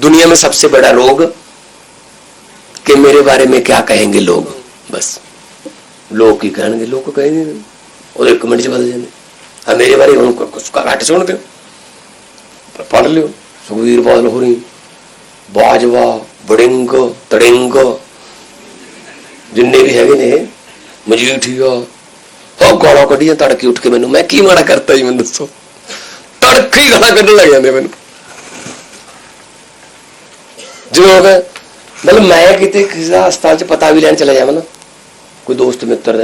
दुनिया में सबसे बड़ा रोग कि मेरे बारे में क्या कहेंगे लोग बस ਲੋਕ ਕੀ ਕਹਿਣਗੇ ਲੋਕ ਕਹਿੰਦੇ ਨੇ ਉਹ ਇੱਕ ਮਿੰਟ ਚ ਬਦਲ ਜਾਂਦੇ ਆ ਮੇਰੇ ਬਾਰੇ ਹੁਣ ਕੁ- ਕੁਛ ਘੱਟ ਸੁਣਦੇ ਹੋ ਪਰ ਪੜ੍ਹ ਲਿਓ ਸੁਖਵੀਰ ਬਾਦਲ ਹੋਰੀ ਬਾਜਵਾ ਬੜਿੰਗ ਤੜਿੰਗ ਜਿੰਨੇ ਵੀ ਹੈਗੇ ਨੇ ਮਜੀਠੀਆ ਉਹ ਗਾਲਾਂ ਕੱਢੀਆਂ ਤੜਕੇ ਉੱਠ ਕੇ ਮੈਨੂੰ ਮੈਂ ਕੀ ਮਾੜਾ ਕਰਤਾ ਜੀ ਮੈਨੂੰ ਦੱਸੋ ਤੜਕੇ ਹੀ ਗਾਲਾਂ ਕੱਢਣ ਲੱਗ ਜਾਂਦੇ ਮੈਨੂੰ ਜਿਵੇਂ ਹੋ ਗਿਆ ਮਤਲਬ ਮੈਂ ਕਿਤੇ ਕਿਸੇ ਹਸਪਤਾਲ 'ਚ ਪਤਾ ਵੀ ਲੈਣ ਚਲਾ ਜਾਵਾਂ ਨਾ, ਕੋਈ ਦੋਸਤ ਮਿੱਤਰ ਦਾ।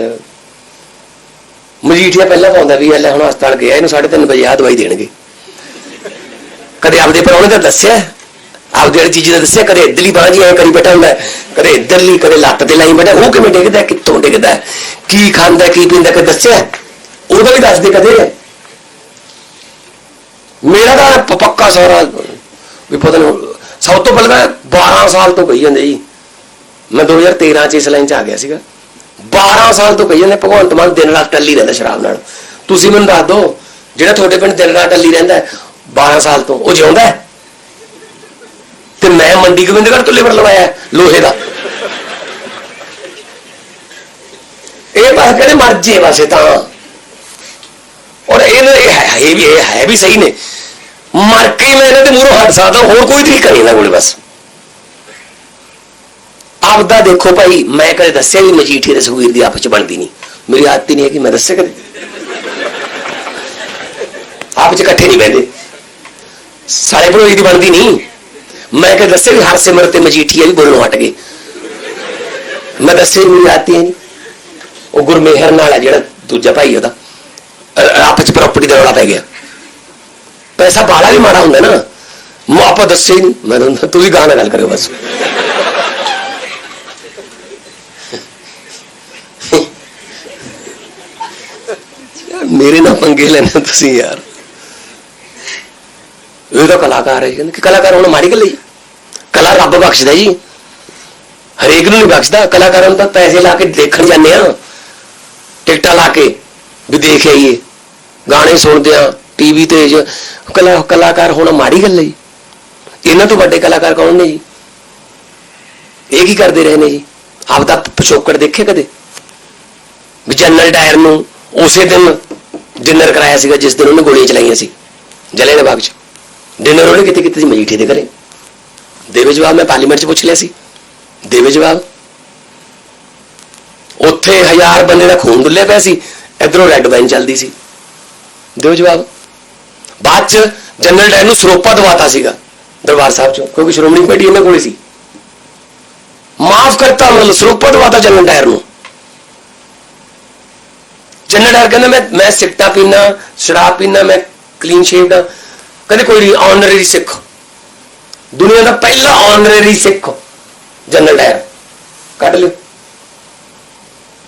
ਮਜੀਠੀਆ ਪਹਿਲਾਂ ਪਾਉਂਦਾ ਵੀ ਇਹ ਲੈ ਹੁਣ ਹਸਪਤਾਲ ਗਿਆ, ਇਹਨੂੰ 3:30 ਵਜੇ ਆ ਦਵਾਈ ਦੇਣਗੇ। ਕਦੇ ਆਪਦੇ ਪਰੌਣੇ ਦਾ ਦੱਸਿਆ, ਆਪਦੇ ਵਾਲੀ ਚੀਜ਼ ਦਾ ਦੱਸਿਆ, ਕਦੇ ਇੱਧਰਲੀ ਬਾਂਹ ਜੀ ਐ ਕਰੀ ਬੈਠਾ ਹੁੰਦਾ, ਕਦੇ ਇੱਧਰਲੀ, ਕਦੇ ਲੱਤ ਤੇ ਲਾਈ ਬੈਠਾ, ਉਹ ਕਿਵੇਂ ਡਿੱਗਦਾ, ਕਿੱਥੋਂ ਡਿੱਗਦਾ, ਕੀ ਖਾਂਦਾ, ਕੀ ਪੀਂਦਾ, ਕਦੇ ਦੱਸਿਆ? ਉਹਦਾ ਵੀ ਦੱਸਦੇ ਕਦੇ ਮੇਰਾ ਤਾਂ ਪੱਕਾ ਸਾਰਾ ਵੀ ਪਤਾ ਨਹੀਂ ਸਭ ਤੋਂ ਪਹਿਲਾਂ 12 ਸਾਲ ਤੋਂ ਕਹੀ ਜਾਂਦੇ ਜੀ। ਮੈਂ 2013 ਚ ਇਸ ਲਾਈਨ ਚ ਆ ਗਿਆ ਸੀਗਾ। 12 ਸਾਲ ਤੋਂ ਕਹੀ ਜਾਂਦੇ ਭਗਵੰਤ ਮਾਨ ਦਿਨ ਰਾਤ ਟੱਲੀ ਰਹਿੰਦਾ ਸ਼ਰਾਬ ਨਾਲ। ਤੁਸੀਂ ਮੈਨੂੰ ਦੱਸ ਦਿਓ ਜਿਹੜਾ ਤੁਹਾਡੇ ਪਿੰਡ ਦਿਨ ਰਾਤ ਟੱਲੀ ਰਹਿੰਦਾ ਹੈ, 12 ਸਾਲ ਤੋਂ ਉਹ ਜਿਉਂਦਾ ਤੇ ਮੈਂ ਮੰਡੀ ਗੋਬਿੰਦਗੜ੍ਹ ਤੋਂ ਲੇਬਰ ਲਵਾਇਆ ਲੋਹੇ ਦਾ। ਇਹ ਬਸ ਕਹਿੰਦੇ ਮਰ ਜੇ ਬਸ ਤਾਂ। ਔਰ ਇਹ ਇਹ ਹੈ ਇਹ ਵੀ ਇਹ ਹੈ ਵੀ ਸਹੀ ਨੇ। ਮਰ ਕੇ ਮੈਂ ਇਹਨਾਂ ਦੇ ਮੂਹਰੋਂ ਹਟ ਸਕਦਾ ਹੋਰ ਕੋਈ ਤਰੀਕਾ ਨਹੀਂ ਇਹਨਾਂ ਕੋਲੇ ਬਸ। ਆਪਦਾ ਦੇਖੋ ਭਾਈ, ਮੈਂ ਕਦੇ ਦੱਸਿਆ ਵੀ ਮਜੀਠੀ ਤੇ ਦੀ ਆਪਸ ਚ ਬਣਦੀ ਨਹੀਂ। ਮੇਰੀ ਆਦਤ ਹੀ ਨਹੀਂ ਹੈ ਕਿ ਮੈਂ ਦੱਸਿਆ ਕਦੇ? ਆਪਸ ਚ ਇਕੱਠੇ ਨਹੀਂ ਬਹਿੰਦੇ। ਸਾਲੇ ਭਰੋਈ ਦੀ ਬਣਦੀ ਨਹੀਂ। ਮੈਂ ਕਦੇ ਦੱਸਿਆ ਵੀ ਹਰਸਿਮਰਤ ਤੇ ਮਜੀਠੀ ਵੀ ਬੋਲਣੋਂ ਹਟ ਗਏ। ਮੈਂ ਦੱਸਿਆ ਹੀ ਮੇਰੀ ਆਦਤ ਹੀ ਹੈ ਨਹੀਂ। ਉਹ ਗੁਰਮੇਹਰ ਨਾਲ ਹੈ ਜਿਹੜਾ ਦੂਜਾ ਭਾਈ ਉਹਦਾ। ਅ- ਆਪਸ ਚ ਪ੍ਰਾਪਰਟੀ ਦਾ ਰੌਲਾ ਪੈ ਗਿਆ। ਪੈਸਾ ਬਾਲਾ ਵੀ ਮਾੜਾ ਹੁੰਦਾ ਨਾ। ਮੈਂ ਆਪਾਂ ਦੱਸੇ ਹੀ ਨਹੀਂ। ਮੈਂ ਤਾਂ ਤੁਸੀਂ ਗਾਣਾ ਗੱਲ ਕਰਿਓ ਬਸ। ਯਾਰ ਮੇਰੇ ਨਾਲ ਪੰਗੇ ਲੈਣੇ ਤੁਸੀਂ ਯਾਰ। ਇਹ ਤਾਂ ਕਲਾਕਾਰ ਹੈ ਕਹਿੰਦੇ ਕਿ ਕਲਾਕਾਰ ਹੁਣ ਮਾੜੀ ਗੱਲ ਹੈ ਕਲਾ ਰੱਬ ਬਖਸ਼ਦਾ ਜੀ। ਹਰੇਕ ਨੂੰ ਨਹੀਂ ਬਖਸ਼ਦਾ। ਕਲਾਕਾਰਾਂ ਨੂੰ ਤਾਂ ਪੈਸੇ ਲਾ ਕੇ ਦੇਖਣ ਜਾਂਦੇ ਆ ਟਿਕਟਾਂ ਲਾ ਕੇ ਵੀ ਦੇਖ ਆਈਏ। ਗਾਣੇ ਸੁਣਦੇ ਆ ਟੀਵੀ ਤੇ ਜ- ਕਲਾ, ਕਲਾਕਾਰ ਹੋਣਾ ਮਾੜੀ ਗੱਲ ਹੈ ਜੀ। ਇਹਨਾਂ ਤੋਂ ਵੱਡੇ ਕਲਾਕਾਰ ਕੌਣ ਨੇ ਜੀ? ਇਹ ਕੀ ਕਰਦੇ ਰਹੇ ਨੇ ਜੀ? ਆਪਦਾ ਪਿਛੋਕੜ ਦੇਖੇ ਕਦੇ? ਵੀ ਜਨਰਲ ਡਾਇਰ ਨੂੰ ਉਸੇ ਦਿਨ ਡਿਨਰ ਕਰਾਇਆ ਸੀਗਾ, ਜਿਸ ਦਿਨ ਉਹਨੇ ਗੋਲੀਆਂ ਚਲਾਈਆਂ ਸੀ ਜਲਿਆਂਵਾਲੇ ਬਾਗ 'ਚ। ਡਿਨਰ ਉਹਨੇ ਕਿਤੇ ਕਿਤੇ ਸੀ ਮਜੀਠੇ ਦੇ ਘਰੇ। ਦੇਵੇ ਜਵਾਬ, ਮੈਂ ਪਾਰਲੀਮੈਂਟ 'ਚ ਪੁੱਛ ਲਿਆ ਸੀ। ਦੇਵੇ ਜਵਾਬ, ਉੱਥੇ ਹਜ਼ਾਰ ਬੰਦੇ ਦਾ ਖੂਨ ਡੁੱਲਿਆ ਪਿਆ ਸੀ, ਇਧਰੋਂ ਰੈੱਡ ਵਾਈਨ ਚੱਲਦੀ ਸੀ। ਦਿਓ ਜਵਾਬ, ਬਾਅਦ ਚ ਜਨਰਲ ਡਾਇਰ ਨੂੰ ਸਰੋਪਾ ਦਵਾਤਾ ਸੀਗਾ, ਦਰਬਾਰ ਸਾਹਿਬ ਚੋਂ, ਕਿਉਂਕਿ ਸ਼੍ਰੋਮਣੀ ਕਮੇਟੀ ਉਹਨਾਂ ਕੋਲੇ ਸੀ। ਮਾਫ ਕਰਤਾ, ਮਤਲਬ ਸਰੋਪਾ ਦਵਾਤਾ ਜਨਰਲ ਡਾਇਰ ਨੂੰ। ਜਨਰਲ ਡਾਇਰ ਕਹਿੰਦਾ, ਮੈਂ ਮੈਂ ਸਿੱਟਾ ਪੀਣਾ ਸ਼ਰਾਬ ਪੀਣਾ ਮੈਂ ਕਲੀਨ ਸ਼ੇਵਡ ਕਹਿੰਦੇ ਕੋਈ ਨਹੀਂ ਸਿੱਖ। ਦੁਨੀਆ ਦਾ ਪਹਿਲਾ ਆਨਰਰੀ ਸਿੱਖ ਜਨਰਲ ਡਾਇਰ ਕੱਢ ਲਿਓ।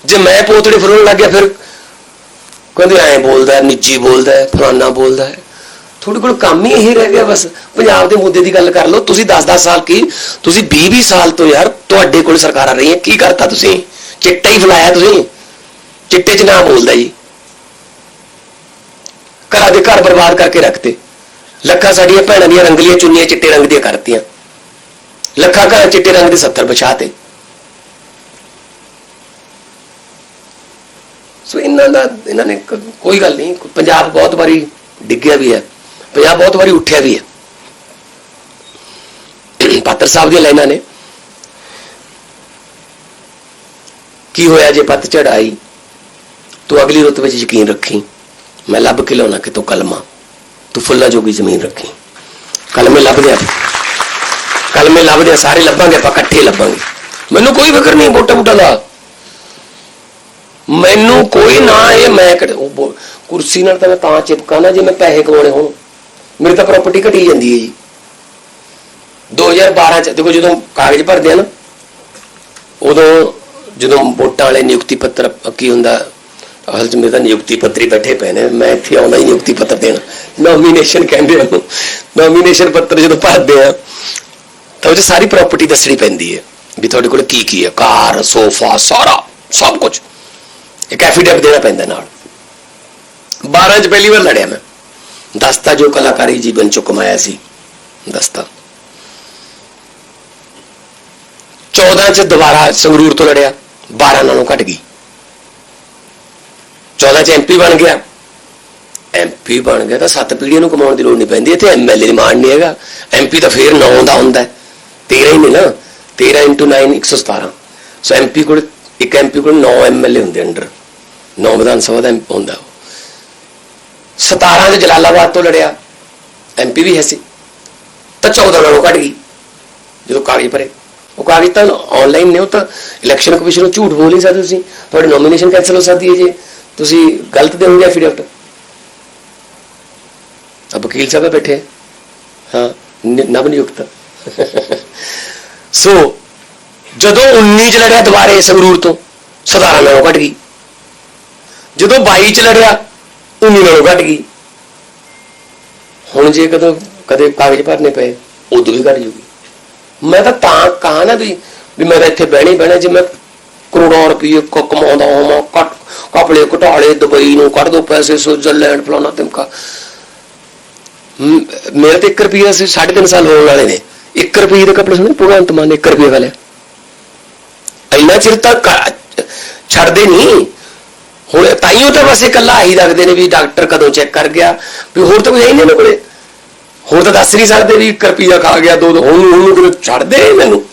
ਜੇ ਮੈਂ ਪੋਤੜੇ ਫਰੋਣ ਲੱਗ ਗਿਆ ਫਿਰ, ਕਹਿੰਦੇ ਐ ਬੋਲਦਾ, ਨਿੱਜੀ ਬੋਲਦਾ, ਫਲਾਨਾ ਬੋਲਦਾ। ਹੈ ਤੁਹਾਡੇ ਕੋਲ ਕੰਮ ਹੀ ਇਹ ਰਹਿ ਗਿਆ ਬਸ। ਪੰਜਾਬ ਦੇ ਮੁੱਦੇ ਦੀ ਗੱਲ ਕਰ ਲਓ, ਤੁਸੀਂ 10-10 ਸਾਲ ਕੀ? ਤੁਸੀਂ 20-20 ਸਾਲ ਤੋਂ ਯਾਰ ਤੁਹਾਡੇ ਕੋਲ ਸਰਕਾਰਾਂ ਰਹੀਆਂ। ਕੀ ਕਰਤਾ ਤੁਸੀਂ? ਚਿੱਟਾ ਹੀ ਫਲਾਇਆ ਤੁਸੀਂ? ਚਿੱਟੇ 'ਚ ਨਾ ਬੋਲਦਾ ਜੀ। ਘਰਾਂ ਦੇ ਘਰ ਬਰਬਾਦ ਕਰਕੇ ਰੱਖਤੇ। ਲੱਖਾਂ ਸਾਡੀਆਂ ਭੈਣਾਂ ਦੀਆਂ ਰੰਗਲੀਆਂ ਚੁੰਨੀਆਂ ਚਿੱਟੇ ਰੰਗ ਦੀਆਂ ਕਰਤੀਆਂ। ਲੱਖਾਂ ਘਰਾਂ ਚਿੱਟੇ ਰੰਗ ਦੇ 70 ਬਚਾਤੇ ਸੋ ਇਹਨਾਂ ਦਾ ਇਹਨਾਂ ਨੇ ਕੋਈ ਗੱਲ ਨਹੀਂ। ਪੰਜਾਬ ਬਹੁਤ ਵਾਰੀ ਡਿੱਗਿਆ ਵੀ ਹੈ। ਪੰਜਾਬ ਬਹੁਤ ਵਾਰੀ ਉੱਠਿਆ ਵੀ ਹੈ। ਪਾਤਰ ਸਾਹਿਬ ਦੀਆਂ ਲਾਈਨਾਂ ਨੇ। ਕੀ ਹੋਇਆ ਜੇ ਪੱਤ ਚੜਾਈ ਤੂੰ ਅਗਲੀ ਰੁੱਤ ਵਿੱਚ ਯਕੀਨ ਰੱਖੀ। ਮੈਂ ਲੱਭ ਕੇ ਲਾਉਣਾ ਕਿ ਤੂੰ ਕਲਮਾ। ਤੂੰ ਫੁੱਲਾਂ ਜੋਗੀ ਜ਼ਮੀਨ ਰੱਖੀ। ਕਲਮੇ ਲੱਭਦੇ ਆ ਕਲਮੇ ਲੱਭਦੇ ਆ ਸਾਰੇ ਲੱਭਾਂਗੇ, ਆਪਾਂ ਇਕੱਠੇ ਲੱਭਾਂਗੇ। ਮੈਨੂੰ ਕੋਈ ਫਿਕਰ ਨਹੀਂ ਬੋਟਾ ਬੂਟਾ ਦਾ। ਮੈਨੂੰ ਕੋਈ ਨਾ ਇਹ ਮੈਂ ਕੁਰਸੀ ਨਾਲ ਤਾਂ ਮੈਂ ਤਾਂ ਚਿਪਕਾ ਨਾ ਜੇ ਮੈਂ ਪੈਸੇ ਕਮਾਉਣੇ ਹੋਣ। ਮੇਰੀ ਤਾਂ ਪ੍ਰਾਪਰਟੀ ਘਟੀ ਜਾਂਦੀ ਹੈ ਜੀ। 2012 ਚ, ਦੇਖੋ ਜਦੋਂ ਕਾਗਜ਼ ਭਰਦੇ ਆ ਨਾ, ਉਦੋਂ ਜਦੋਂ ਵੋਟਾਂ ਵਾਲੇ ਨਿਯੁਕਤੀ ਪੱਤਰ, ਕੀ ਹੁੰਦਾ, ਅਸਲ ਚ ਮੇਰੇ ਤਾਂ ਨਿਯੁਕਤੀ ਪੱਤਰੀ ਬੈਠੇ ਪਏ ਨੇ, ਮੈਂ ਇੱਥੇ ਆਉਂਦਾ ਹੀ ਨਿਯੁਕਤੀ ਪੱਤਰ ਦੇਣ। ਨੋਮੀਨੇਸ਼ਨ ਕਹਿੰਦੇ ਉਹਨੂੰ। ਨੋਮੀਨੇਸ਼ਨ ਪੱਤਰ ਜਦੋਂ ਭਰਦੇ ਆ, ਤਾਂ ਉਹ 'ਚ ਸਾਰੀ ਪ੍ਰਾਪਰਟੀ ਦੱਸਣੀ ਪੈਂਦੀ ਹੈ ਵੀ ਤੁਹਾਡੇ ਕੋਲ ਕੀ ਕੀ ਹੈ। ਕਾਰ, ਸੋਫਾ, ਸਾਰਾ, ਸਭ ਕੁਝ ਇੱਕ ਐਫੀਡੈਵਿਟ ਦੇਣਾ ਪੈਂਦਾ ਨਾਲ। 12 ਚ ਪਹਿਲੀ ਵਾਰ ਲੜਿਆ ਮੈਂ। ਦਸਤਾ ਜੋ ਕਲਾਕਾਰੀ ਜੀਵਨ ਚੋਂ ਕਮਾਇਆ ਸੀ ਦਸਤਾ 14 ਚ ਦੁਬਾਰਾ ਸੰਗਰੂਰ ਤੋਂ ਲੜਿਆ 12 ਨਾਲੋਂ ਘਟ ਗਈ 14 ਚ ਐਮਪੀ ਬਣ ਗਿਆ ਐਮਪੀ ਬਣ ਗਿਆ ਤਾਂ ਸੱਤ ਪੀੜ੍ਹੀਆਂ ਨੂੰ ਕਮਾਉਣ ਦੀ ਲੋੜ ਨਹੀਂ ਪੈਂਦੀ ਇੱਥੇ ਐਮਐਲਏ ਦੀ ਮਾਣ ਨਹੀਂ ਹੈਗਾ ਐਮਪੀ ਤਾਂ ਫੇਰ 9 ਦਾ ਹੁੰਦਾ ਹੈ 13 ਹੀ ਨਹੀਂ ਨਾ 13 9 117 ਸੋ ਐਮਪੀ ਕੋਲ ਇੱਕ ਐਮਪੀ ਕੋਲ 9 ਐਮਐਲਏ ਹੁੰਦੇ ਅੰਡਰ 9 ਵਿਧਾਨ ਸਭਾ ਦਾ MP ਹੁੰਦਾ ਉਹ 17 ਚ ਜਲਾਲਾਬਾਦ ਤੋਂ ਲੜਿਆ। ਐਮਪੀ ਵੀ ਹੈ ਸੀ। ਤਾਂ 14 ਨਾਲੋਂ ਘਟ ਗਈ। ਜਦੋਂ ਕਾਗਜ਼ ਭਰੇ। ਉਹ ਕਾਗਜ਼ ਤਾਂ ਆਨਲਾਈਨ ਨੇ, ਉਹ ਤਾਂ ਇਲੈਕਸ਼ਨ ਕਮਿਸ਼ਨ ਨੂੰ ਝੂਠ ਬੋਲ ਨਹੀਂ ਸਕਦੇ ਤੁਸੀਂ। ਤੁਹਾਡੀ ਨੋਮੀਨੇਸ਼ਨ ਕੈਨਸਲ ਹੋ ਸਕਦੀ ਹੈ ਜੇ। ਤੁਸੀਂ ਗਲਤ ਦੇਵੋਗੇ ਐਫੀਡੇਵਿਟ ਅਬ ਵਕੀਲ ਸਾਹਿਬ ਬੈਠੇ। ਹਾਂ ਨਵ ਨਿਯੁਕਤ ਸੋ ਜਦੋਂ 19 ਚ ਲੜਿਆ ਦੁਬਾਰੇ ਸੰਗਰੂਰ ਤੋਂ 17 ਨਾਲੋਂ ਘਟ ਗਈ। ਜਦੋਂ 22 ਚ ਲੜਿਆ 19 ਨਾਲੋਂ ਘਟ ਗਈ। ਹੁਣ ਜੇ ਕਦੋਂ ਕਦੇ ਕਾਗਜ਼ ਭਰਨੇ ਪਏ, ਉਦੋਂ ਵੀ ਘਟ ਜੂਗੀ। ਮੈਂ ਤਾਂ ਤਾਂ ਕਹਾ ਨਾ ਵੀ ਵੀ ਮੈਂ ਤਾਂ ਇੱਥੇ ਬਹਿਣੀ ਬਹਿਣਾ, ਜੇ ਮੈਂ ਕਰੋੜਾਂ ਰੁਪਏ ਕ- ਕਮਾਉਂਦਾ ਹਾਂ ਕੱਟ ਕਪੜੇ ਘਟਾਲੇ, ਦੁਬਈ ਨੂੰ ਕੱਢ ਦੋ ਪੈਸੇ, ਸਵਿਟਜ਼ਰਲੈਂਡ ਫਲਾਣਾ ਤਿਮਕਾ। ਮੇਰੇ ਤੇ 1 ਰੁਪਿਆ ਸੀ 3.5 ਸਾਲ ਹੋਣ ਵਾਲੇ ਨੇ। 1 ਰੁਪਏ ਦੇ ਕੱਪੜੇ ਸੁਣੇ ਭਗਵੰਤ ਮਾਨ 1 ਰੁਪਏ ਵਾਲੇ ਇੰਨਾ ਚਿਰ ਤੱਕ ਛੱਡਦੇ ਨਹੀਂ। ਹੁਣ ਤਾਈਓ ਤਾਂ ਬਸ ਇਕੱਲਾ ਹੀ ਰੱਖਦੇ ਨੇ ਵੀ ਡਾਕਟਰ ਕਦੋਂ ਚੈੱਕ ਕਰ ਗਿਆ, ਵੀ ਹੋਰ ਤਾਂ ਕੋਈ ਹੈ ਨਹੀਂ ਇਹਨਾਂ ਕੋਲੇ। ਹੋਰ ਤਾਂ ਦੱਸ ਨਹੀਂ ਸਕਦੇ ਵੀ 1 ਖਾ ਗਿਆ, ਦੋ ਦੋ, ਹੁਣ ਹੁਣ ਕੋਈ ਛੱਡਦੇ ਮੈਨੂੰ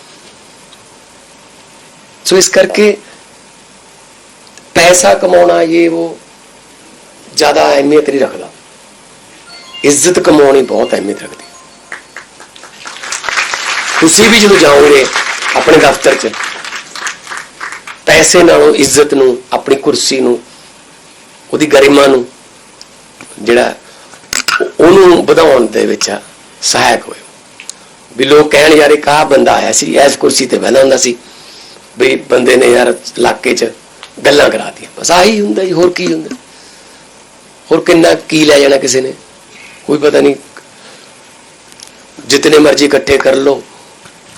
ਸੋ ਇਸ ਕਰਕੇ ਪੈਸਾ ਕਮਾਉਣਾ ਇਹ ਉਹ ਜ਼ਿਆਦਾ ਅਹਿਮੀਅਤ ਨਹੀਂ ਰੱਖਦਾ। ਇੱਜ਼ਤ ਕਮਾਉਣੀ ਬਹੁਤ ਅਹਿਮੀਅਤ ਰੱਖਦੀ ਤੁਸੀਂ ਵੀ ਜਦੋਂ ਜਾਓਗੇ ਆਪਣੇ ਦਫ਼ਤਰ 'ਚ ਪੈਸੇ ਨਾਲੋਂ ਇੱਜ਼ਤ ਨੂੰ, ਆਪਣੀ ਕੁਰਸੀ ਨੂੰ, ਉਹਦੀ ਗਰਿਮਾ ਨੂੰ, ਜਿਹੜਾ ਉਹਨੂੰ ਵਧਾਉਣ ਦੇ ਵਿੱਚ ਸਹਾਇਕ ਹੋਏ। ਵੀ ਲੋਕ ਕਹਿਣ, ਯਾਰ ਇਹ ਕਾ ਬੰਦਾ ਆਇਆ ਸੀ ਐਸ ਕੁਰਸੀ ਤੇ ਬਹਿਣਾ ਹੁੰਦਾ ਸੀ। ਵੀ ਬੰਦੇ ਨੇ ਯਾਰ ਇਲਾਕੇ 'ਚ ਗੱਲਾਂ ਕਰਾਤੀਆਂ ਬਸ ਆਹੀ ਹੁੰਦਾ ਜੀ, ਹੋਰ ਕੀ ਹੁੰਦਾ? ਹੋਰ ਕਿੰਨਾ ਕੀ ਲੈ ਜਾਣਾ ਕਿਸੇ ਨੇ? ਕੋਈ ਪਤਾ ਨਹੀਂ। ਜਿੰਨੇ ਮਰਜ਼ੀ ਇਕੱਠੇ ਕਰ ਲੋ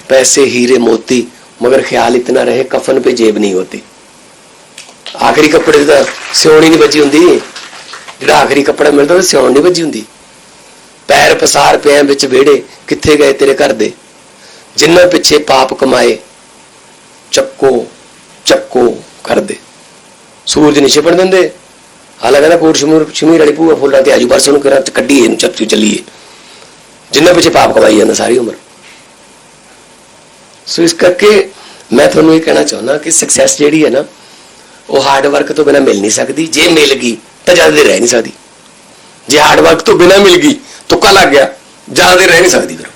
ਪੈਸੇ, ਹੀਰੇ, ਮੋਤੀ मगर ख्याल इतना रहे कफन पे जेब नहीं होती ਆਖਰੀ ਕੱਪੜੇ ਦਾ ਸਿਉਣ ਹੀ ਨਹੀਂ ਵੱਜੀ ਹੁੰਦੀ ਜਿਹੜਾ ਆਖਰੀ ਕੱਪੜਾ ਮਿਲਦਾ ਉਹ ਸਿਉਣ ਨਹੀਂ ਵੱਜੀ ਹੁੰਦੀ ਪੈਰ ਪਸਾਰ ਪਿਆਂ ਵਿੱਚ ਵਿਹੜੇ ਕਿੱਥੇ ਗਏ ਤੇਰੇ ਘਰ ਦੇ ਜਿੰਨਾਂ ਪਿੱਛੇ ਪਾਪ ਕਮਾਏ ਚੱਕੋ ਚੱਕੋ ਕਰਦੇ ਸੂਰਜ ਨਹੀਂ ਛਿਪਣ ਦਿੰਦੇ ਹਾਲਾ ਕਹਿੰਦਾ ਕੋਟ ਸ਼ਮੂਰ ਸ਼ਮੀਰ ਵਾਲੀ ਭੂਆ ਫੁੱਲਾਂ ਤੇ ਆਜੂ ਬਰਸੋਂ ਨੂੰ ਕਿਰਾ ਕੱਢੀਏ ਇਹਨੂੰ ਚੱਕੀ ਚੱਲੀਏ ਜਿੰਨਾ ਪਿੱਛੇ ਪਾਪ ਕਮਾਈ ਜਾਂਦਾ ਸਾਰੀ ਉਮਰ ਸੋ ਇਸ ਕਰਕੇ ਮੈਂ ਤੁਹਾਨੂੰ ਇਹ ਕਹਿਣਾ ਚਾਹੁੰਦਾ ਕਿ ਸਕਸੈਸ ਜਿਹੜੀ ਹੈ ਨਾ, ਉਹ ਹਾਰਡ ਵਰਕ ਤੋਂ ਬਿਨਾ ਮਿਲ ਨਹੀਂ ਸਕਦੀ। ਜੇ ਮਿਲ ਗਈ, ਤਾਂ ਜ਼ਿਆਦਾ ਰਹਿ ਨਹੀਂ ਸਕਦੀ। ਜੇ ਹਾਰਡ ਵਰਕ ਤੋਂ ਬਿਨਾ ਮਿਲ ਗਈ, ਤੁੱਕਾ ਲੱਗ ਗਿਆ, ਜ਼ਿਆਦਾ ਰਹਿ ਨਹੀਂ ਸਕਦੀ ਫਿਰ।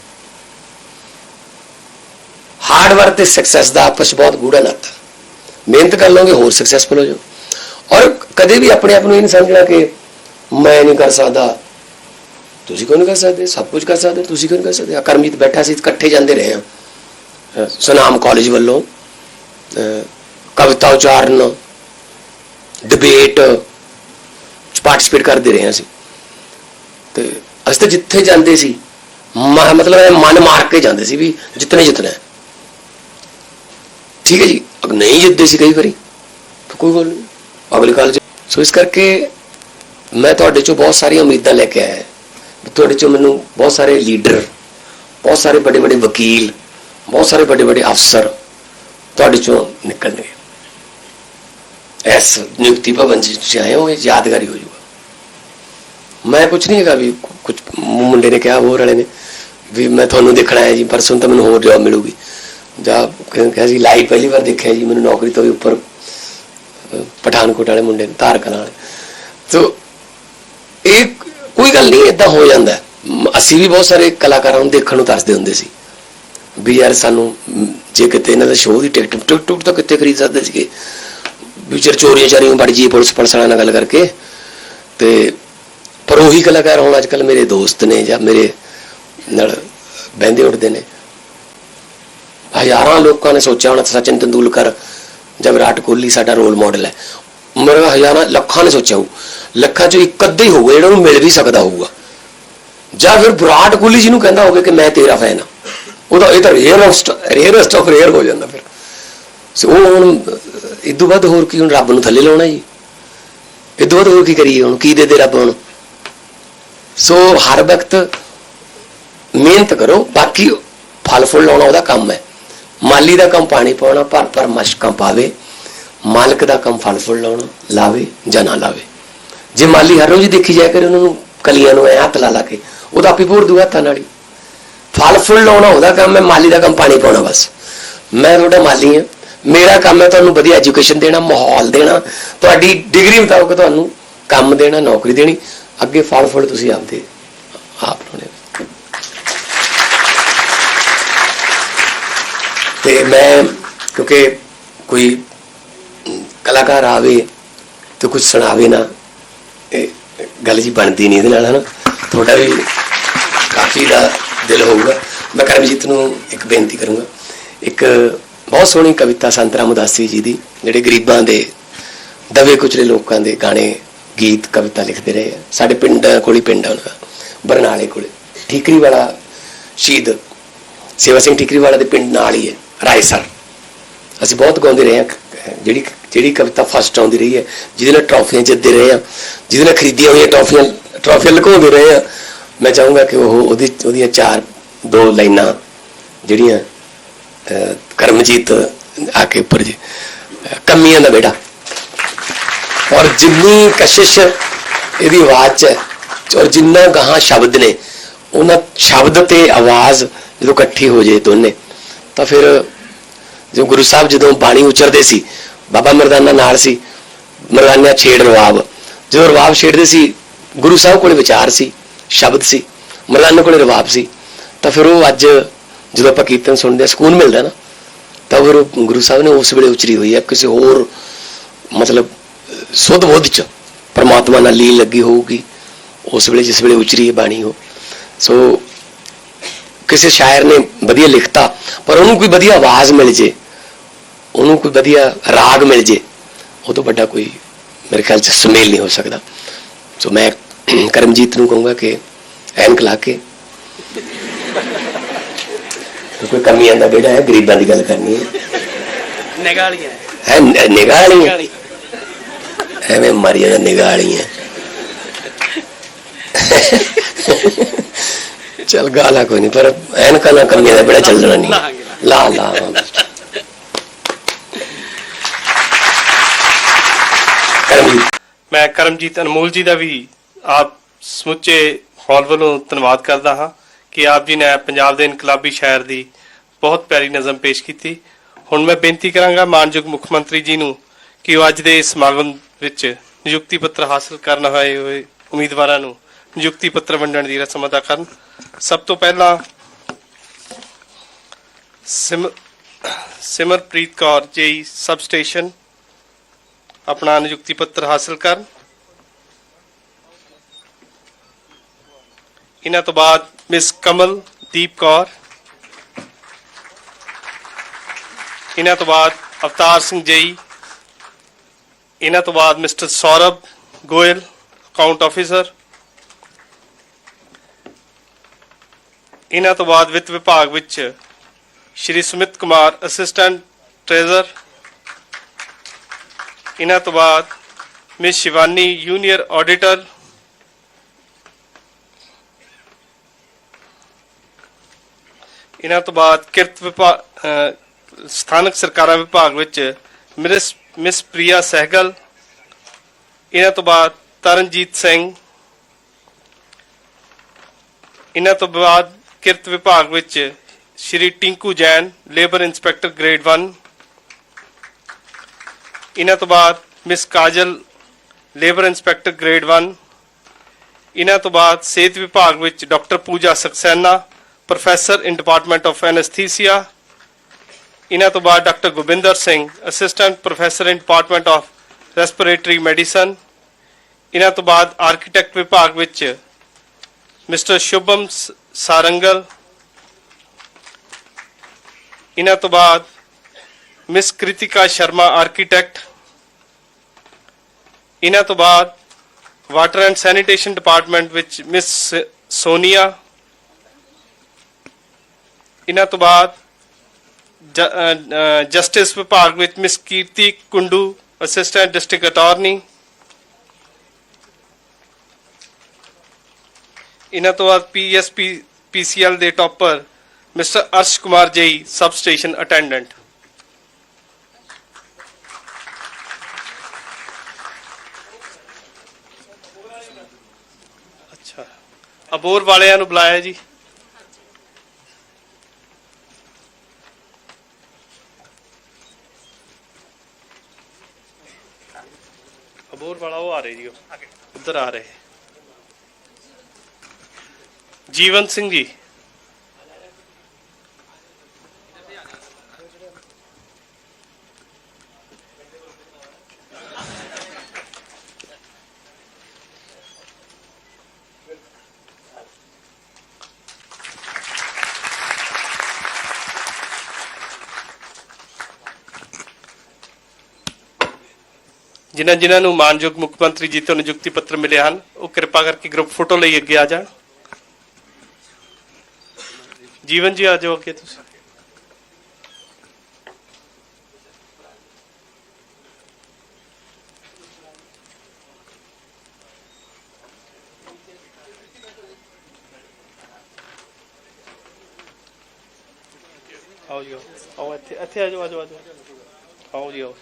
ਹਾਰਡ ਵਰਕ ਤੇ ਸਕਸੈਸ ਦਾ ਆਪਸ 'ਚ ਬਹੁਤ ਗੂੜਾ ਨਾਤਾ। ਮਿਹਨਤ ਕਰ ਲਓਗੇ, ਹੋਰ ਸਕਸੈਸਫੁਲ ਹੋ ਜਾਓ। ਔਰ ਕਦੇ ਵੀ ਆਪਣੇ ਆਪ ਨੂੰ ਇਹ ਨਹੀਂ ਸਮਝਣਾ ਕਿ ਮੈਂ ਨਹੀਂ ਕਰ ਸਕਦਾ। ਤੁਸੀਂ ਕਿਉਂ ਨਹੀਂ ਕਰ ਸਕਦੇ? ਸਭ ਕੁਝ ਕਰ ਸਕਦੇ, ਤੁਸੀਂ ਕਿਉਂ ਨਹੀਂ ਕਰ ਸਕਦੇ? ਆਹ ਕਰਮਜੀਤ ਬੈਠਾ ਸੀ, ਇਕੱਠੇ ਜਾਂਦੇ ਰਹੇ ਹਾਂ। ਸੁਨਾਮ ਕਾਲਜ ਵੱਲੋਂ ਕਵਿਤਾ ਉਚਾਰਨ ਡਿਬੇਟ ਚ ਪਾਰਟਿਸਿਪੇਟ ਕਰਦੇ ਰਹੇ ਹਾਂ ਅਸੀਂ। ਤੇ ਅਸੀਂ ਤਾਂ ਜਿੱਥੇ ਜਾਂਦੇ ਸੀ ਮ- ਮਤਲਬ ਮਨ ਮਾਰ ਕੇ ਜਾਂਦੇ ਸੀ ਵੀ ਜਿੱਤਨੇ ਜਿੱਤਣਾ। ਠੀਕ ਹੈ ਜੀ ਅਗ ਨਹੀਂ ਜਿੱਤਦੇ ਸੀ ਕਈ ਵਾਰੀ, ਤਾਂ ਕੋਈ ਗੱਲ ਨਹੀਂ, ਅਗਲੇ ਕਾਲਜ ਸੋ ਇਸ ਕਰਕੇ ਮੈਂ ਤੁਹਾਡੇ ਚੋਂ ਬਹੁਤ ਸਾਰੀਆਂ ਉਮੀਦਾਂ ਲੈ ਕੇ ਆਇਆ ਤੁਹਾਡੇ ਚੋਂ ਮੈਨੂੰ ਬਹੁਤ ਸਾਰੇ ਲੀਡਰ ਬਹੁਤ ਸਾਰੇ ਵੱਡੇ ਵੱਡੇ ਵਕੀਲ ਬਹੁਤ ਸਾਰੇ ਵੱਡੇ ਵੱਡੇ ਅਫਸਰ ਤੁਹਾਡੇ ਚੋਂ ਨਿਕਲਣਗੇ। ਇਸ ਨਿਯੁਕਤੀ ਭਵਨ ਚ ਆਏ ਹੋਗੇ ਯਾਦਗਾਰੀ ਹੋ ਜਾਊਗਾ। ਮੈਂ ਕੁਝ ਨਹੀਂ ਹੈਗਾ ਵੀ ਕੁਝ ਮੁੰਡੇ ਨੇ ਕਿਹਾ, ਹੋਰ ਵਾਲੇ ਨੇ ਵੀ ਮੈਂ ਤੁਹਾਨੂੰ ਦੇਖਣਾ ਹੈ ਜੀ, ਪਰਸੋਂ ਤਾਂ ਮੈਨੂੰ ਹੋਰ ਜੌਬ ਮਿਲੂਗੀ। ਜਾਂ ਕਿਹਾ ਜੀ ਲਾਈਵ ਪਹਿਲੀ ਵਾਰ ਦੇਖਿਆ ਜੀ, ਮੈਨੂੰ ਨੌਕਰੀ ਤੋਂ ਵੀ ਉੱਪਰ ਪਠਾਨਕੋਟ ਵਾਲੇ ਮੁੰਡੇ ਨੇ ਧਾਰ ਕਰਾਂ ਵਾਲੇ ਇਹ ਕੋਈ ਗੱਲ ਨਹੀਂ ਇਦਾਂ ਹੋ ਜਾਂਦਾ। ਅਸੀਂ ਵੀ ਬਹੁਤ ਸਾਰੇ ਕਲਾਕਾਰਾਂ ਨੂੰ ਦੇਖਣ ਨੂੰ ਤਰਸਦੇ ਹੁੰਦੇ ਸੀ। ਵੀ ਯਾਰ ਸਾਨੂੰ ਜੇ ਕਿਤੇ ਇਹਨਾਂ ਦਾ ਸ਼ੋਅ ਦੀ ਟਿਕਟ ਟਿਕਟ ਟੁਕਟ ਤਾਂ ਕਿੱਥੇ ਖਰੀਦ ਸਕਦੇ ਸੀਗੇ? ਵੀ ਚਰ ਚੋਰੀਆਂ ਚਾਰੀਆਂ ਬੜੀ ਜੀ ਪੁਲਿਸ ਪੁਲਿਸ ਵਾਲਿਆਂ ਨਾਲ ਗੱਲ ਕਰਕੇ। ਤੇ ਪਰ ਉਹੀ ਕਲਾਕਾਰ ਹੁਣ ਅੱਜ ਕੱਲ ਮੇਰੇ ਦੋਸਤ ਨੇ ਜਾਂ ਮੇਰੇ ਨਾਲ ਬਹਿੰਦੇ ਉੱਠਦੇ ਨੇ। ਹਜ਼ਾਰਾਂ ਲੋਕਾਂ ਨੇ ਸੋਚਿਆ ਹੋਣਾ ਸਚਿਨ ਤੰਦੂਲਕਰ ਜਾਂ ਵਿਰਾਟ ਕੋਹਲੀ ਸਾਡਾ ਰੋਲ ਮਾਡਲ ਹੈ। ਮੇਰੇ ਹਜ਼ਾਰਾਂ ਲੱਖਾਂ ਨੇ ਸੋਚਿਆ ਹੋ ਲੱਖਾਂ ਚੋਂ ਇੱਕ ਅੱਧਾ ਹੀ ਹੋਊਗਾ, ਜਿਹੜਾ ਨੂੰ ਮਿਲ ਵੀ ਸਕਦਾ ਹੋਊਗਾ। ਜਾਂ ਫਿਰ ਵਿਰਾਟ ਕੋਹਲੀ ਜਿਹਨੂੰ ਕਹਿੰਦਾ ਹੋਵੇ ਕਿ ਮੈਂ ਤੇਰਾ ਫੈਨ ਹਾਂ। ਉਹਦਾ ਇਹ ਤਾਂ rare of rarest of rare ਹੋ ਜਾਂਦਾ ਫਿਰ। ਸੋ ਉਹ ਹੁਣ ਇਦੋਂ ਬਾਅਦ ਹੋਰ ਕੀ, ਹੁਣ ਰੱਬ ਨੂੰ ਥੱਲੇ ਲਾਉਣਾ ਜੀ। ਇਦੋਂ ਬਾਅਦ ਹੋਰ ਕੀ ਕਰੀਏ ਹੁਣ, ਕੀ ਦੇ ਦੇ ਰੱਬ ਹੁਣ? ਸੋ ਹਰ ਵਕਤ ਮਿਹਨਤ ਕਰੋ, ਬਾਕੀ ਫਲ ਫੁੱਲ ਲਾਉਣਾ ਉਹਦਾ ਕੰਮ ਹੈ। ਮਾਲੀ ਦਾ ਕੰਮ ਪਾਣੀ ਪਾਉਣਾ ਭਰ ਭਰ ਮਸ਼ਕਾਂ ਪਾਵੇ। ਮਾਲਕ ਦਾ ਕੰਮ ਫਲ ਫੁੱਲ ਲਾਉਣਾ, ਲਾਵੇ ਜਾਂ ਨਾ ਲਾਵੇ। ਜੇ ਮਾਲੀ ਹਰ ਰੋਜ਼ ਦੇਖੀ ਜਾਇਆ ਕਰੇ, ਉਹਨਾਂ ਨੂੰ ਕਲੀਆਂ ਨੂੰ ਐ ਹੱਥ ਲਾ ਲਾ ਕੇ ਉਹਦਾ ਆਪੀ ਭੋਰ ਦੂਗਾ ਹੱਥਾਂ ਨਾਲ ਹੀ। ਫਲ ਫੁੱਲ ਲਾਉਣਾ ਉਹਦਾ ਕੰਮ ਹੈ ਮਾਲੀ ਦਾ ਕੰਮ ਪਾਣੀ ਪਾਉਣਾ ਬਸ ਮੈਂ ਤੁਹਾਡਾ ਮਾਲੀ ਹਾਂ ਮੇਰਾ ਕੰਮ ਹੈ ਤੁਹਾਨੂੰ ਵਧੀਆ ਐਜੂਕੇਸ਼ਨ ਦੇਣਾ ਮਾਹੌਲ ਦੇਣਾ ਤੁਹਾਡੀ ਡਿਗਰੀ ਮੁਤਾਬਕ ਤੁਹਾਨੂੰ ਕੰਮ ਦੇਣਾ ਨੌਕਰੀ ਦੇਣੀ ਅੱਗੇ ਫਲ ਫੁੱਲ ਤੁਸੀਂ ਆਪਦੇ ਆਪ ਲਾਉਣੇ ਤੇ ਮੈਂ ਕਿਉਂਕਿ ਕੋਈ ਕਲਾਕਾਰ ਆਵੇ ਤੇ ਕੁਝ ਸੁਣਾਵੇ ਨਾ ਇਹ ਗੱਲ ਜੀ ਬਣਦੀ ਨਹੀਂ ਇਹਦੇ ਨਾਲ ਹਨਾ ਤੁਹਾਡਾ ਵੀ ਕਾਫੀ ਦਾ ਦਿਲ ਹੋਊਗਾ। ਮੈਂ ਕਰਮਜੀਤ ਨੂੰ ਇੱਕ ਬੇਨਤੀ ਕਰੂੰਗਾ। ਇੱਕ ਬਹੁਤ ਸੋਹਣੀ ਕਵਿਤਾ ਸੰਤ ਰਾਮ ਉਦਾਸੀ ਜੀ ਦੀ, ਜਿਹੜੇ ਗਰੀਬਾਂ ਦੇ, ਦਵੇ ਕੁਚਲੇ ਲੋਕਾਂ ਦੇ ਗਾਣੇ, ਗੀਤ, ਕਵਿਤਾ ਲਿਖਦੇ ਰਹੇ ਆ। ਸਾਡੇ ਪਿੰਡ ਕੋਲੀ ਪਿੰਡ ਆ ਉਹਨਾਂ ਦਾ, ਬਰਨਾਲੇ ਕੋਲੇ। ਠੀਕਰੀ ਵਾਲਾ ਸ਼ਹੀਦ ਸੇਵਾ ਸਿੰਘ ਠੀਕਰੀ ਵਾਲਾ ਦੇ ਪਿੰਡ ਨਾਲ ਹੀ ਹੈ, ਰਾਏਸਰ। ਅਸੀਂ ਬਹੁਤ ਗਾਉਂਦੇ ਰਹੇ ਹਾਂ, ਜਿਹੜੀ ਜਿਹੜੀ ਕਵਿਤਾ ਫਸਟ ਆਉਂਦੀ ਰਹੀ ਹੈ, ਜਿਹਦੇ ਨਾਲ ਟਰਾਫੀਆਂ ਜਿੱਤਦੇ ਰਹੇ ਹਾਂ, ਜਿਹਦੇ ਨਾਲ ਖਰੀਦੀਆਂ ਹੋਈਆਂ ਟਰਾਫੀਆਂ ਟਰਾਫੀਆਂ ਲੁਕਾਉਂਦੇ ਰਹੇ ਹਾਂ। ਮੈਂ ਚਾਹੂੰਗਾ ਕਿ ਉਹ ਉਹਦੀ ਉਹਦੀਆਂ ਚਾਰ ਦੋ ਲਾਈਨਾਂ ਜਿਹੜੀਆਂ ਕਰਮਜੀਤ ਆ ਕੇ ਉੱਪਰ ਜੀ ਅਹ, ਕਮੀਆਂ ਦਾ ਬੇੜਾ ਔਰ ਜਿੰਨੀ ਕਸ਼ਿਸ਼ ਇਹਦੀ ਆਵਾਜ਼ 'ਚ ਹੈ ਔਰ ਜਿੰਨਾ ਗਾਹਾਂ ਸ਼ਬਦ ਨੇ ਉਹਨਾਂ ਸ਼ਬਦ ਤੇ ਆਵਾਜ਼ ਜਦੋਂ ਇਕੱਠੀ ਹੋ ਜੇ ਦੋਨੇ ਤਾਂ ਫਿਰ ਜੋ ਗੁਰੂ ਸਾਹਿਬ ਜਦੋਂ ਬਾਣੀ ਉਚਰਦੇ ਸੀ ਬਾਬਾ ਮਰਦਾਨਾ ਨਾਲ ਸੀ ਮਰਦਾਨਾ ਛੇੜ ਰਵਾਬ ਜਦੋਂ ਰਵਾਬ ਛੇੜਦੇ ਸੀ ਗੁਰੂ ਸਾਹਿਬ ਕੋਲ ਵਿਚਾਰ ਸੀ ਸ਼ਬਦ ਸੀ ਮਰਦਾਨਾ ਕੋਲੇ ਰਵਾਬ ਸੀ। ਤਾਂ ਫਿਰ ਉਹ ਅੱਜ ਜਦੋਂ ਆਪਾਂ ਕੀਰਤਨ ਸੁਣਦੇ ਹਾਂ ਸਕੂਨ ਮਿਲਦਾ ਨਾ, ਤਾਂ ਫਿਰ ਉਹ ਗੁਰੂ ਸਾਹਿਬ ਨੇ ਉਸ ਵੇਲੇ ਉਚਰੀ ਹੋਈ ਹੈ, ਕਿਸੇ ਹੋਰ ਮਤਲਬ ਸੁੱਧ ਬੁੱਧ ਚ ਪਰਮਾਤਮਾ ਨਾਲ ਲੀਨ ਲੱਗੀ ਹੋਊਗੀ, ਉਸ ਵੇਲੇ ਜਿਸ ਵੇਲੇ ਉਚਰੀ ਹੈ ਬਾਣੀ ਉਹ। ਸੋ ਕਿਸੇ ਸ਼ਾਇਰ ਨੇ ਵਧੀਆ ਲਿਖਤਾ, ਪਰ ਉਹਨੂੰ ਕੋਈ ਵਧੀਆ ਆਵਾਜ਼ ਮਿਲ ਜੇ, ਉਹਨੂੰ ਕੋਈ ਵਧੀਆ ਰਾਗ ਮਿਲ ਜੇ, ਉਹ ਤੋਂ ਵੱਡਾ ਕੋਈ ਮੇਰੇ ਖਿਆਲ ਚ ਸੁਮੇਲ ਨਹੀਂ ਹੋ ਸਕਦਾ। ਸੋ ਮੈਂ ਕਰਮਜੀਤ ਨੂੰ ਕਹੂੰਗਾ ਕਿ ਐਨਕ ਲਾ ਕੇ। ਕੋਈ ਕਮੀਆਂ ਦਾ ਬੇੜਾ ਹੈ ਗਰੀਬਾਂ ਦੀ ਗੱਲ ਕਰਨੀ ਹੈ। ਨਿਗਾਲੀਆਂ। ਹੈ ਨਿਗਾਹ ਨਹੀਂ ਨਿਗਾਲੀ। ਐਵੇਂ ਮਾਰੀਆਂ ਜਾਂ ਨਿਗਾਹ ਵਾਲੀਆਂ ਚਲ ਗਾਲਾ ਕੋਈ ਨਹੀਂ ਪਰ ਐਨਕਾਂ ਨਾ ਕਮੀਆਂ ਦਾ ਬੇੜਾ ਚੱਲਣਾ ਨਹੀਂ। ਲਾ ਲਾ ਮੈਂ ਕਰਮਜੀਤ ਅਨਮੋਲ ਜੀ ਦਾ ਵੀ ਆਪ ਸਮੁੱਚੇ ਹਾਲ ਵੱਲੋਂ ਧੰਨਵਾਦ ਕਰਦਾ ਹਾਂ ਕਿ ਆਪ ਜੀ ਨੇ ਪੰਜਾਬ ਦੇ ਇਨਕਲਾਬੀ ਸ਼ਾਇਰ ਦੀ ਬਹੁਤ ਪਿਆਰੀ ਨਜ਼ਮ ਪੇਸ਼ ਕੀਤੀ। ਹੁਣ ਮੈਂ ਬੇਨਤੀ ਕਰਾਂਗਾ ਮਾਨਯੋਗ ਮੁੱਖ ਮੰਤਰੀ ਜੀ ਨੂੰ ਕਿ ਉਹ ਅੱਜ ਦੇ ਇਸ ਸਮਾਗਮ ਵਿੱਚ ਨਿਯੁਕਤੀ ਪੱਤਰ ਹਾਸਲ ਕਰਨ ਹੋਏ ਹੋਏ ਉਮੀਦਵਾਰਾਂ ਨੂੰ ਨਿਯੁਕਤੀ ਪੱਤਰ ਵੰਡਣ ਦੀ ਰਸਮ ਅਦਾ ਕਰਨ। ਸਭ ਤੋਂ ਪਹਿਲਾਂ sim, Simarpreet Kaur ji sub station ਆਪਣਾ ਨਿਯੁਕਤੀ ਪੱਤਰ ਹਾਸਲ ਕਰਨ। ਇਹਨਾਂ ਤੋਂ ਬਾਅਦ ਮਿਸ ਕਮਲ ਦੀਪ ਕੌਰ ਇਹਨਾਂ ਤੋਂ ਬਾਅਦ ਅਵਤਾਰ ਸਿੰਘ ਜਈ ਇਹਨਾਂ ਤੋਂ ਬਾਅਦ mister Saurabh Goyal account officer ਇਹਨਾਂ ਤੋਂ ਬਾਅਦ ਵਿੱਤ ਵਿਭਾਗ ਵਿੱਚ ਸ਼੍ਰੀ ਸੁਮਿਤ ਕੁਮਾਰ ਅਸਿਸਟੈਂਟ ਟ੍ਰੇਜ਼ਰ ਇਹਨਾਂ ਤੋਂ ਬਾਅਦ ਮਿਸ ਸ਼ਿਵਾਨੀ ਜੂਨੀਅਰ ਆਡੀਟਰ ਇਹਨਾਂ ਤੋਂ ਬਾਅਦ ਕਿਰਤ ਵਿਭਾਗ ਸਥਾਨਕ ਸਰਕਾਰਾਂ ਵਿਭਾਗ ਵਿੱਚ ਮਿਸ ਮਿਸ ਪ੍ਰਿਆ ਸਹਿਗਲ, ਇਹਨਾਂ ਤੋਂ ਬਾਅਦ ਤਰਨਜੀਤ ਸਿੰਘ, ਇਹਨਾਂ ਤੋਂ ਬਾਅਦ ਕਿਰਤ ਵਿਭਾਗ ਵਿੱਚ Shri Tinku Jain, labour inspector grade 1 ਇਹਨਾਂ ਤੋਂ ਬਾਅਦ miss Kajal, labour inspector grade 1 ਇਹਨਾਂ ਤੋਂ ਬਾਅਦ ਸਿਹਤ ਵਿਭਾਗ ਵਿੱਚ doctor Pooja Saxena professor in department of anaesthesia. ਇਹਨਾਂ ਤੋਂ ਬਾਅਦ doctor Gobinder Singh, assistant professor in department of respiratory medicine. ਇਹਨਾਂ ਤੋਂ ਬਾਅਦ ਆਰਕੀਟੈਕਟ ਵਿਭਾਗ ਵਿੱਚ ਮਿਸਟਰ ਸ਼ੁਭਮ ਸਾਰੰਗਲ। ਇਹਨਾਂ ਤੋਂ ਬਾਅਦ ਮਿਸ ਕ੍ਰਿਤਿਕਾ ਸ਼ਰਮਾ ਆਰਕੀਟੈਕਟ। ਇਹਨਾਂ ਤੋਂ ਬਾਅਦ ਵਾਟਰ ਐਂਡ ਸੈਨੀਟੇਸ਼ਨ ਡਿਪਾਰਟਮੈਂਟ ਵਿੱਚ ਮਿਸ ਸੋਨੀਆ। ਇਹਨਾਂ ਤੋਂ ਬਾਅਦ ਜਸਟਿਸ ਵਿਭਾਗ ਵਿੱਚ miss Kirti Kundu assistant district attorney ਇਹਨਾਂ ਤੋਂ ਬਾਅਦ ਪੀਐਸਪੀ ਪੀਸੀਐਲ ਦੇ topper Mr. Arsh Kumar Jai, substation attendant. ਅੱਛਾ ਅਬੋਰ ਵਾਲਿਆਂ ਨੂੰ ਬੁਲਾਇਆ ਜੀ ਅਬੋਰ ਵਾਲਾ ਉਹ ਆ ਰਹੇ ਜੀ ਉਹ। ਉੱਧਰ ਆ ਰਹੇ। ਜੀਵਨ ਸਿੰਘ ਜੀ। ਜਿਨ੍ਹਾਂ ਜਿਨ੍ਹਾਂ ਨੂੰ ਮਾਨਯੋਗ ਮੁੱਖ ਮੰਤਰੀ ਜੀ ਤੋਂ ਨਿਯੁਕਤੀ ਪੱਤਰ ਮਿਲੇ ਹਨ, ਉਹ ਕਿਰਪਾ ਕਰਕੇ ਗਰੁੱਪ ਫੋਟੋ ਲਈ ਅੱਗੇ ਆ ਜਾਣ। ਜੀਵਨ ਜੀ, ਆ ਜਾਓ ਅੱਗੇ ਤੁਸੀਂ। ਆਓ ਜੀ ਆਓ, ਇੱਥੇ ਇੱਥੇ ਆ ਜਾਓ ਆ ਜਾਓ ਆ ਜਾਓ। ਆਓ ਜੀ, ਆਓ।